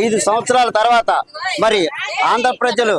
ఐదు సంవత్సరాల తర్వాత మరి ఆంధ్ర ప్రజలు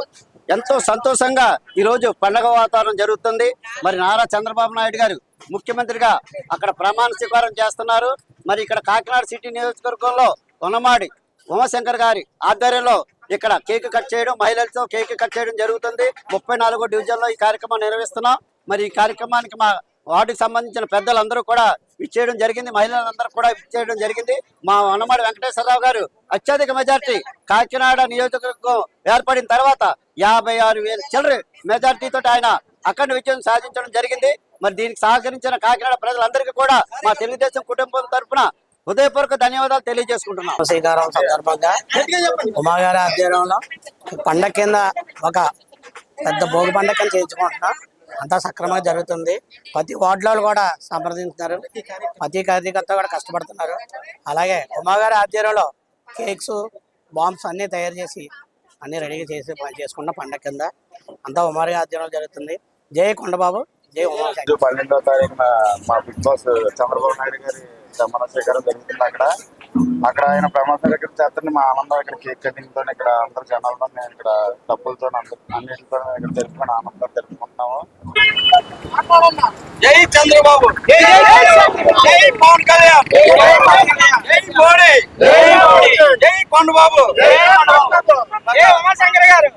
ఎంతో సంతోషంగా ఈరోజు పండగ వాతావరణం జరుగుతుంది. మరి నారా చంద్రబాబు నాయుడు గారు ముఖ్యమంత్రిగా అక్కడ ప్రమాణ స్వీకారం చేస్తున్నారు. మరి ఇక్కడ కాకినాడ సిటీ నియోజకవర్గంలో ఉన్నమాడి ఉమాశంకర్ గారి ఆధ్వర్యంలో ఇక్కడ కేక్ కట్ చేయడం మహిళలతో కేక్ కట్ చేయడం జరుగుతుంది. ముప్పై నాలుగో డివిజన్లో ఈ కార్యక్రమం నిర్వహిస్తున్నాం. మరి ఈ కార్యక్రమానికి మా వార్డుకి సంబంధించిన పెద్దలందరూ కూడా ఇచ్చేయడం జరిగింది. మహిళలందరూ కూడా ఇచ్చేయడం జరిగింది. మా వనమాడి వెంకటేశ్వరరావు గారు అత్యధిక మెజార్టీ కాకినాడ నియోజకవర్గం ఏర్పడిన తర్వాత యాభై ఆరు వేల చిల్లర మెజార్టీతో ఆయన అఖండ విజయం సాధించడం జరిగింది. మరి దీనికి సహకరించిన కాకినాడ ప్రజలందరికీ కూడా మా తెలుగుదేశం కుటుంబం తరఫున హృదయపూర్వక ధన్యవాదాలు తెలియజేసుకుంటున్నాం. శ్రీకారం సందర్భంగా ఉమాగారి ఆధ్వర్యంలో పండగ కింద ఒక పెద్ద భోగి పండగ కింద చేయించుకుంటున్నాం. అంతా సక్రమంగా జరుగుతుంది. ప్రతి వార్డులో కూడా సంప్రదించుతున్నారు ప్రతి కార్యకర్త కూడా కష్టపడుతున్నారు. అలాగే ఉమాగారి ఆధ్వర్యంలో కేక్స్ బాంబ్స్ అన్నీ తయారు చేసి అన్నీ రెడీగా చేసి పని చేసుకున్న పండగ కింద అంతా ఉమారి ఆధ్వర్యంలో జరుగుతుంది. జై కొండబాబు. పన్నెండో తారీఖున మా బిగ్ బాస్ చంద్రబాబు నాయుడు గారి ప్రమాణ స్వీకారం జరుగుతుంది అక్కడ. అక్కడ ఆయన ప్రమాణ స్వీకారం చేస్తుంటే మా ఆనందం ఇక్కడ కేక్ కటింగ్తో ఇక్కడ అందరు జనాలతో మేము ఇక్కడ డబ్బులతో అన్నిటితో ఇక్కడ తెలుపుకొని ఆనందం తెలుపుకుంటున్నాము జై చంద్రబాబు! జై పవన్ కళ్యాణ్! జై మోడీ! జై కొండబాబు జై ఉమాశంకర్ గారు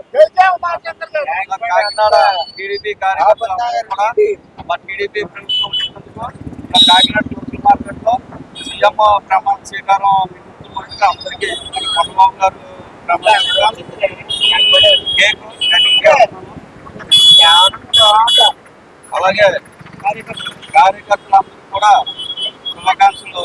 కాకినాడ టీడీపీ కార్యకర్తలు కూడా మా టీడీపీ ప్రభుత్వం వచ్చినందుకు మా కాకినాడ టూరిజం మార్కెట్లో సీఎం ప్రమాణ స్వీకారం ముఖ్యమంత్రిగా అందరికీ కొండబాబు గారు ప్రమాణ స్వీకారం కేక్ కటింగ్ చేస్తున్నాము. అలాగే కార్యకర్తలందరూ కూడా శుభాకాంక్షలు